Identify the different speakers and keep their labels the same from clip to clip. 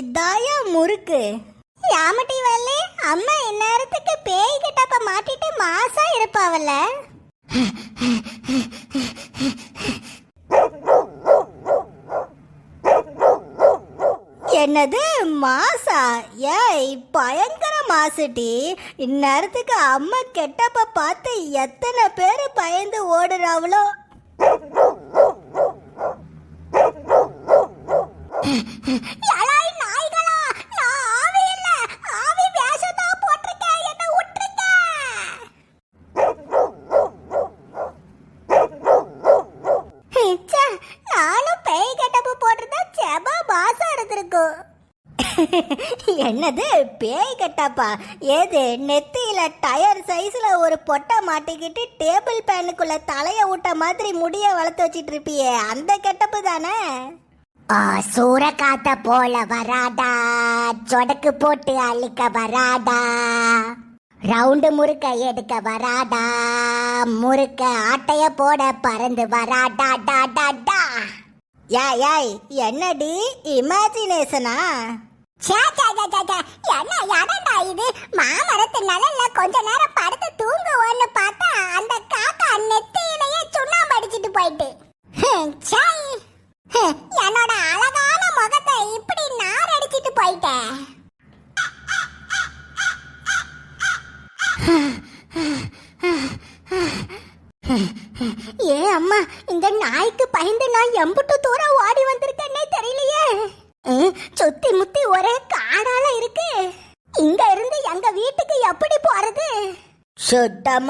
Speaker 1: இதாயா முறுக்கு? யாமட்டி வள்ளி அம்மா இந்நேரத்துக்கு பேய் கிட்டப்ப மாட்டிட்டு மாசா இருப்பாவல்ல? என்னது மாசா? ஏய் பயங்கர மாசுடி. இந்நேரத்துக்கு அம்மா கெட்டப்ப பார்த்து எத்தனை பேர் பயந்து ஓடுறாவளோ எலாய் நாய்களா நான் ஆவி இல்ல ஆவி வேஷத்தா போட்டிருக்கேன் என்ன விட்டுருக்க ச்சே, நானும் பேய் கெட்டப்பு போட்டிருந்தா செப மாசம் இருந்திருக்கும் என்னது பேய் கெட்டப்பா? ஏது நெத்தியில டயர் சைஸ்ல ஒரு பொட்டை மாட்டிக்கிட்டு டேபிள் பேனுக்குள்ள தலைய விட்ட மாதிரி முடிய வளர்த்து வச்சிட்டு இருப்பியே அந்த கெட்டப்பு தானே? சூறக்காத்த போல வராடா. சொடக்கு போட்டு அழிக்க வராடா. ரவுண்டு முறுக்க எடுக்க வராடா. முறுக்க ஆட்டைய போட பறந்து வராடா டா டா டா. ஏய் ஏய் என்னடி இமேஜினேஷனா என்ன இடண்டா இது? மாமரத்து நிழல்ல கொஞ்ச நேரம் படுத்து தூங்குவோன்னு பார்த்தா அந்த காக்கா நெத்தியிலேயே சுண்ணாம்பு அடிச்சிட்டு போயிட்டு. ஹம், ச்சை. ஹம், என்னோட அழகான முகத்தை இப்படி நார் அடிச்சிட்டு போயிட்டேன்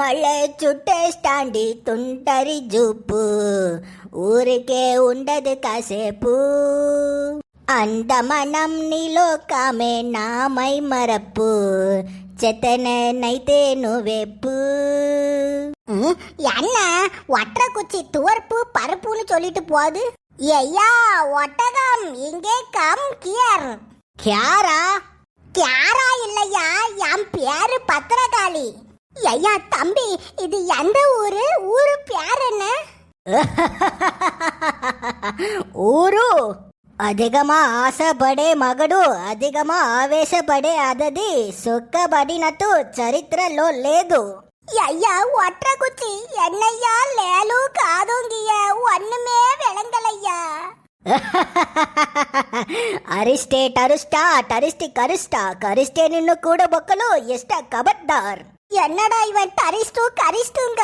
Speaker 1: சுட்ட மழை சுட்ட ஸ்டாண்டி துண்டரி ஜூப்பு ஊருக்கே உண்டது காசேப்பு அந்த மனம் நிலோக்காமே நாமை மரப்பு చెత్తన నైతే నువ్వెప్పు என்ன ஒற்றை குச்சி துவர்ப்பு பருப்புன்னு சொல்லிட்டு போகுது ஐயா ஒட்டகம் இங்கே கம் கியர் கியாரா கியாரா இல்லையா என் பேரு பத்திரகாளி ஐயா தம்பி இது எந்த ஊரு ஊரு பேர் என்ன ஊரு ಅಧಿಗಮ ಆಸ ಪಡೆ ಮಗಡು ಅಧಿಗಮ ಆವೇಶ ಪಡೆ ಅದದಿ ಸೊಕ್ಕ ಬಡಿನತು ಚರಿತ್ರ ಲೋ ಲೇದು ஐயா ஒற்றை குச்சி என்னையா லேலு காதுங்கிய ஒண்ணுமே விளங்கலையா ಅರಿಷ್ಟೇ ಟರಿಸ್ಟ ಟರಿಸ್ಟಿ ಕರಿಸ್ಟ ಕರಿಷ್ಟೇ ನಿನ್ನು ಕೂಡ ಬೊಕ್ಕಲು ಎಷ್ಟ ಕಬದ್ದಾರ್ என்னடா இவன் டரிஸ்டு கரிஸ்டுங்க?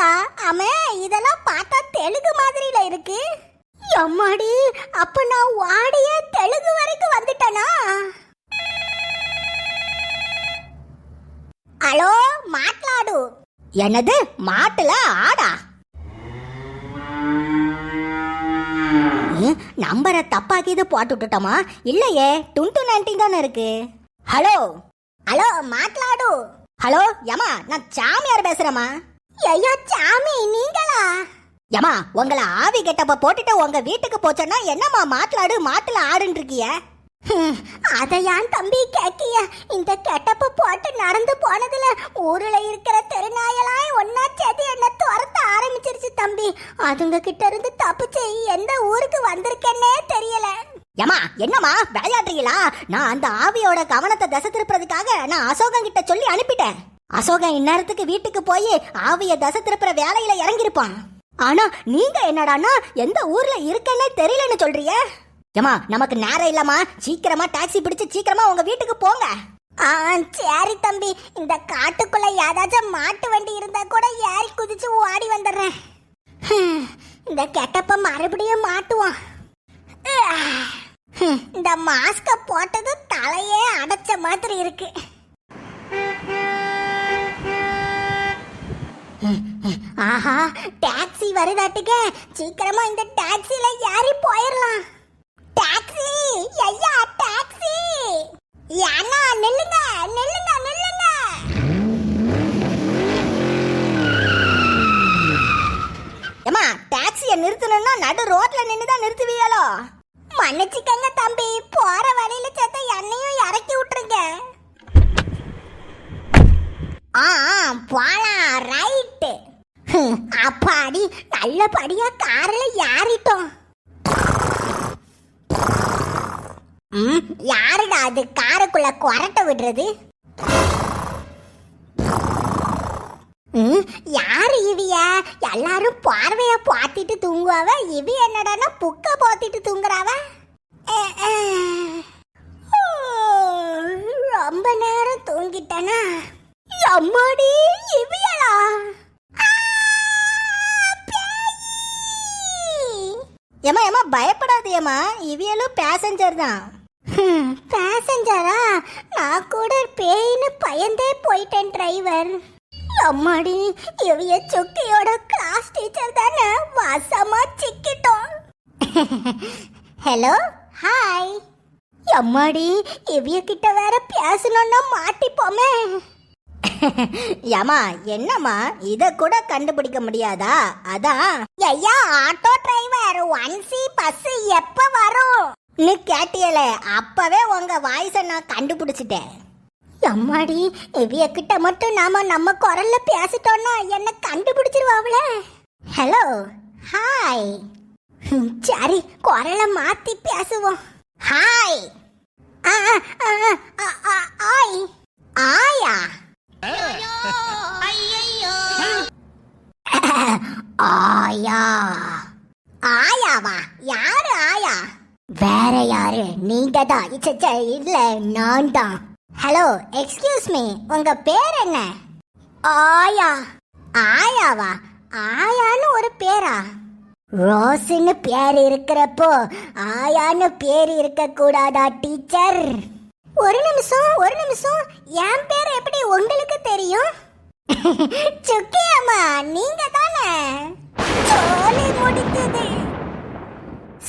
Speaker 1: அமே இதெல்லாம் பார்த்தா தெலுங்கு மாதிரியில இருக்கு. எம்மாடி அப்ப நான் வாடிய தெலுங்கு வரைக்கும் வந்துட்டனா? ஹலோ மாட்லாடு. என்னது மாட்டுல ஆடா? நம்பரை தப்பாக்கிது போட்டு விட்டுட்டோமா? இல்லையே டுன்டு நைன்டீன் தானே இருக்கு. ஹலோ ஹலோ மாட்லாடு. ஹலோ யமா நான் சாமியார் பேசுறேம்மா. ஐயா சாமி நீங்களா? யமா உங்களை ஆவி கெட்டப்ப போட்டுட்டு உங்க வீட்டுக்கு போச்சோன்னா என்னம்மா மாట్లాடு மாட்டுல ஆடுன்னு இருக்கிய? அதை ஏன் தம்பி கேக்கிய? இந்த கெட்டப்ப போட்டு நடந்து போனதுல ஊருல இருக்கிற தெருநாயெல்லாம் ஒன்னா சேர்த்து என்ன துரத்த ஆரம்பிச்சிருச்சு தம்பி. அதுங்க கிட்ட இருந்து தப்பிச்சு எந்த ஊருக்கு வந்திருக்கேன்னே தெரியல. ஏமா என்னம்மா விளையாடுறீங்களா? நான் அந்த ஆவியோட கவனத்தை திசை திருப்புறதுக்காக நான் அசோகன் கிட்ட சொல்லி அனுப்பிட்டேன். அசோகன் இந்நேரத்துக்கு வீட்டுக்கு போய் ஆவிய தசை திருப்புற வேலையில இறங்கியிருப்பான். ஆனா நீங்க என்னடானா எந்த ஊர்ல இருக்கேன்னே தெரியலன்னு சொல்றீங்க? ஏமா நமக்கு நேரம் இல்லம்மா. சீக்கிரமா டாக்ஸி பிடிச்சு சீக்கிரமா உங்க வீட்டுக்கு போங்க. ஆ சரி தம்பி. இந்த காட்டுக்குள்ள ஏதாச்சும் மாட்டு வண்டி இருந்தா கூட ஏறி குதிச்சு ஓடி வந்துடுறேன். இந்த கெட்டப்ப மறுபடியும் மாட்டுவான். இந்த மாஸ்க போட்டது தலையே அடைச்ச மாதிரி இருக்கு. ஆஹா டாக்ஸி வருதாட்டுக்க. சீக்கிரமா இந்த டாக்ஸில ஏறி போயிடலாம் டாக்ஸி ஐயா டாக்ஸி அண்ணா நில்லுங்க நில்லுங்க நில்லுங்க. ஏமா டாக்ஸியை நிறுத்தணும்னா நடு ரோட்ல நின்று தான் நிறுத்துவீங்களோ? மன்னிச்சுக்கங்க தம்பி. போற வழியில சேர்த்த என்னையும் இறக்கி விட்டுருங்க. ஆ போலாம். ரைட்டு. அப்பாடி நல்லபடியா காரில் ஏறிட்டோம். யாருடா அது காருக்குள்ள கொரட்ட விடுறது? யாரு இவிய? எல்லாரும் பார்வைய பார்த்துட்டு தூங்குவாவ? இவி என்னடான்னா புக்க போத்திட்டு தூங்குறாவ? ரொம்ப நேரம் தூங்கிட்டனா? அம்மாடி இவியலா? ஏமா ஏமா பயப்படாதேம்மா. இவியலும் பேசஞ்சர் தான். பேசஞ்சரா நான் கூட பேயின்னு பயந்தே போயிட்டேன் டிரைவர் அம்மாடி இவிய சுக்கியோட கிளாஸ் டீச்சர் தானே. வாசமா சிக்கிட்டோம். ஹலோ ஹாய் எம்மாடி இவிய கிட்ட வேற பேசணும்னா மாட்டிப்போமே. ஏமா என்னம்மா இத கூட கண்டுபிடிக்க முடியாதா? அதான் ஐயா auto driver one C bus எப்ப வரும்? நீ கேட்டியல அப்பவே உங்க வாய்ஸ நான் கண்டுபிடிச்சிட்டேன். அம்மாடி இவிய கிட்ட மட்டும் நாம நம்ம குரல்ல பேசிட்டோம்னா என்ன கண்டுபிடிச்சிருவாங்களே ஹலோ ஹாய் சரி குரலை மாத்தி பேசுவோம். ஹாய் ஆ ஆ, ஆ, ஆ, ஆய். ஆயா. ஆயா. ஆயாவா? யாரு ஆயா? வேற யாரு? நீங்க தான் இல்ல நான் தான் ஹலோ எக்ஸ்கியூஸ் மீ உங்க பேர் என்ன? ஆயா. ஆயாவா? ஆயான்னு ஒரு பேரா? ரோஸ்னு பேர் இருக்கிறப்போ ஆயான்னு பேர் இருக்க கூடாதா டீச்சர்? ஒரு நிமிஷம் ஒரு நிமிஷம். என் பேர் எப்படி உங்களுக்கு தெரியும்? சுக்கி அம்மா நீங்க தானே? சோலி முடிஞ்சது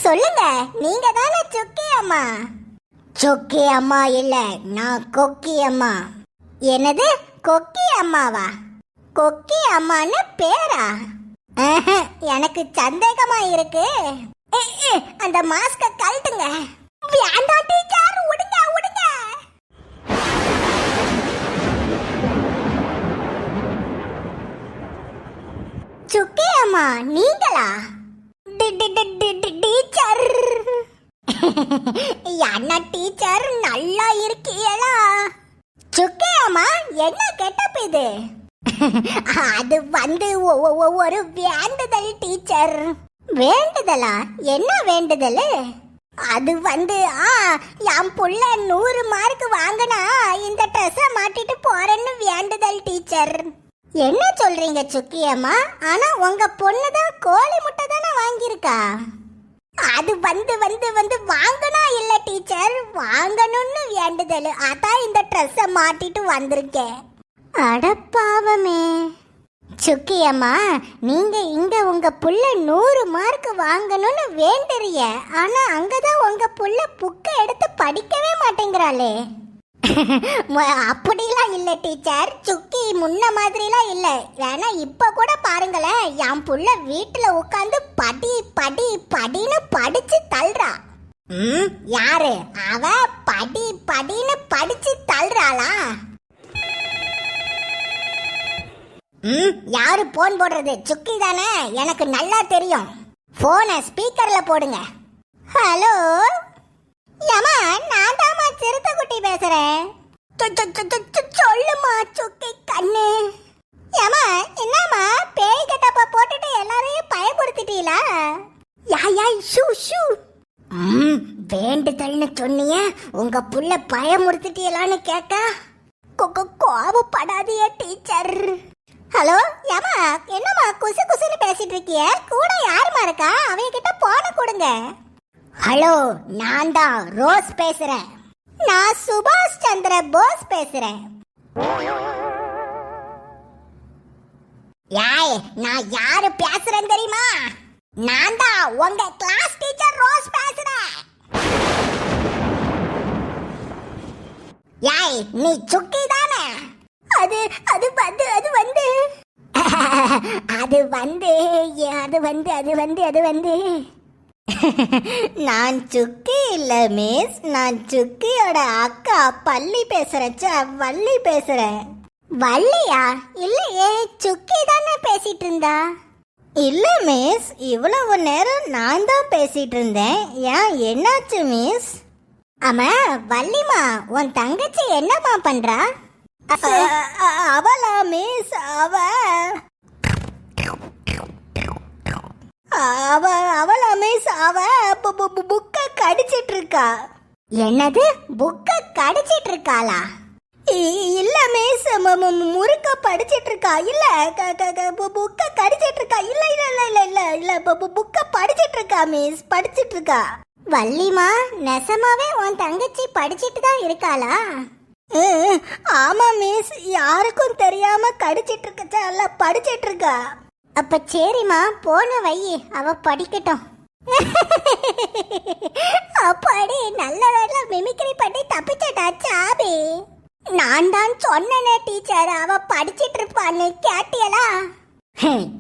Speaker 1: சொல்லுங்க நீங்க தானே சுக்கி அம்மா? சுக்கி அம்மா இல்ல நான் கொக்கி அம்மா. என்னது கொக்கி அம்மாவா? கொக்கி அம்மான்னு பேரா? எனக்கு சந்தேகமா இருக்கு. அந்த மாஸ்க கழட்டுங்க. வேண்டாம் டீச்சர் விடுங்க விடுங்க சுக்கி அம்மா நீங்களா? டீச்சர். என்ன டீச்சர் நல்லா இருக்கீங்களா சுக்கி அம்மா என்ன கெட்டப் இது? அது வந்து ஒ- ஒ- ஒரு வேண்டுதல் டீச்சர். வேண்டுதலா? என்ன வேண்டுதல்? அது வந்து ஆ என் புள்ள நூறு மார்க் வாங்கினா இந்த ட்ரெஸ்ஸை மாட்டிட்டு போறேன்னு வேண்டுதல் டீச்சர். என்ன சொல்றீங்க சுக்கி அம்மா? ஆனா உங்க பொண்ணு தான் கோழி முட்டை தானே வாங்கியிருக்கா? அது வந்து வந்து வந்து வாங்கனா இல்ல டீச்சர். வாங்கணும்னு வேண்டுதல். அதான் இந்த ட்ரெஸ்ஸை மாட்டிட்டு வந்திருக்கேன். அடப்பாவமே. சுக்கியம்மா நீங்க இங்க உங்க புள்ள நூறு மார்க் வாங்கணும்னு வேண்டுறிய. ஆனா அங்கதான் உங்க புள்ள புக்க எடுத்து படிக்கவே மாட்டேங்கிறாளே. அப்படிலாம் இல்ல டீச்சர் சுக்கி முன்ன மாதிரிலாம் இல்ல. ஏன்னா இப்ப கூட பாருங்களேன். என் புள்ள வீட்டுல உட்காந்து படி படி படின்னு படிச்சு தள்ளுறா. ம் யாரு? அவ படி படின்னு படிச்சு தள்ளுறாளா? ம்? யாரு போன் போடுறது? சுக்கி தானே? எனக்கு நல்லா தெரியும். போனை ஸ்பீக்கர்ல போடுங்க. ஹலோ? ஏமா நான் தாமா சிறுத்தை குட்டி பேசுறேன். சொல்லுமா சுக்கி கண்ணு. ஏமா என்னம்மா பேய் கட்டப்ப போட்டுட்டு எல்லாரையும் பயப்படுத்திட்டீங்களா யா யா ஷூ ஷூ. ம் வேண்டுதல்னு சொன்னிய உங்க புள்ள பயமுறுத்திட்டீங்களான்னு கேட்க கொ- டீச்சர். ஹலோ ஏமா என்னம்மா குசு குசுன்னு பேசிட்டு இருக்கிய? கூட யாருமா இருக்கா? அவங்க கிட்ட போன கொடுங்க. ஹலோ நான் தான் ரோஸ் பேசுறேன். நான் சுபாஷ் சந்திர போஸ் பேசுறேன். யாய் நான் யாரு பேசுறேன் தெரியுமா? நான் தான் உங்க கிளாஸ் டீச்சர் ரோஸ் பேசுறேன். யாய் நீ சுக்கி அது அது வந்து அது வந்து. அது வந்து அது வந்து அது வந்து அது வந்து. நான் சுக்கி இல்ல மிஸ் நான் சுக்கியோட அக்கா பள்ளி பேசுறேன் வள்ளி பேசுறேன். வள்ளியா? இல்லையே சுக்கி தானே பேசிட்டு இருந்தா? இல்ல மிஸ் இவ்வளவு நேரம் நான் தான் பேசிட்டு இருந்தேன். ஏன் என்னாச்சு மிஸ் ஆமா வள்ளிமா உன் தங்கச்சி என்னம்மா பண்றா? அவளா மிஸ் அவ. அவ அவளா மிஸ் அவ. புக்க கடிச்சிட்டு இருக்கா என்னது? புக்க கடிச்சிட்டு இருக்காளா இல்ல மிஸ் முறுக்க படிச்சிட்டு இருக்கா இல்ல புக்க கடிச்சிட்டு இருக்கா இல்ல இல்ல இல்ல இல்ல இல்ல இல்ல புக்க படிச்சிட்டு இருக்கா மிஸ். படிச்சிட்டு இருக்கா வள்ளிமா நெசமாவே உன் தங்கச்சி படிச்சிட்டு தான் இருக்காளா? ஆமா மிஸ் யாருக்கும் தெரியாம கடிச்சிட்டு இருக்கச்சா அல்ல படிச்சிட்டு இருக்கா அப்ப சரிம்மா போன வை அவ படிக்கட்டும். அப்பாடி நல்ல வேலை மிமிக்ரி பண்ணி தப்பிச்சடா சாபி. நான் தான் சொன்னனே டீச்சர் அவ படிச்சிட்டு இருப்பான்னு கேட்டியலா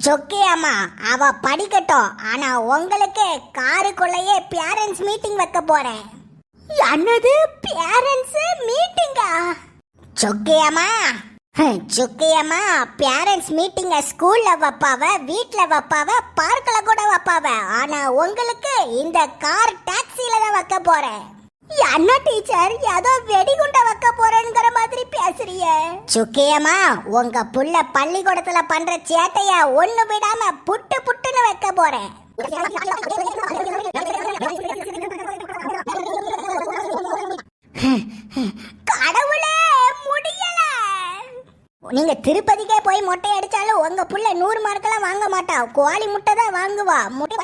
Speaker 1: சொக்கியாமா அவ படிக்கட்டும். ஆனா உங்களுக்கு காருக்குள்ளேயே பேரண்ட்ஸ் மீட்டிங் வைக்க போறேன். என்னது பேரண்ட்ஸ் மீட்டிங்கா சொக்கியம்மா சுக்கியம்மா பேரண்ட்ஸ் மீட்டிங்க ஸ்கூல்ல வைப்பாவ வீட்ல வைப்பாவ பார்க்ல கூட வைப்பாவ. ஆனா உங்களுக்கு இந்த கார் டாக்ஸில தான் வைக்க போறேன். என்ன டீச்சர் ஏதோ வெடிகுண்ட வைக்க போறேங்கிற மாதிரி பேசுறிய சுக்கியம்மா உங்க புள்ள பள்ளிக்கூடத்துல பண்ற சேட்டைய ஒண்ணு விடாம புட்டு புட்டுன்னு வைக்க போறேன். கடவுளே முடியல. நீங்க திருப்பதிக்கே போய் மொட்டை அடிச்சாலும் உங்க புள்ள நூறு மார்க்கெல்லாம் வாங்க மாட்டா. கோழி முட்டை தான் வாங்குவா. முட்டை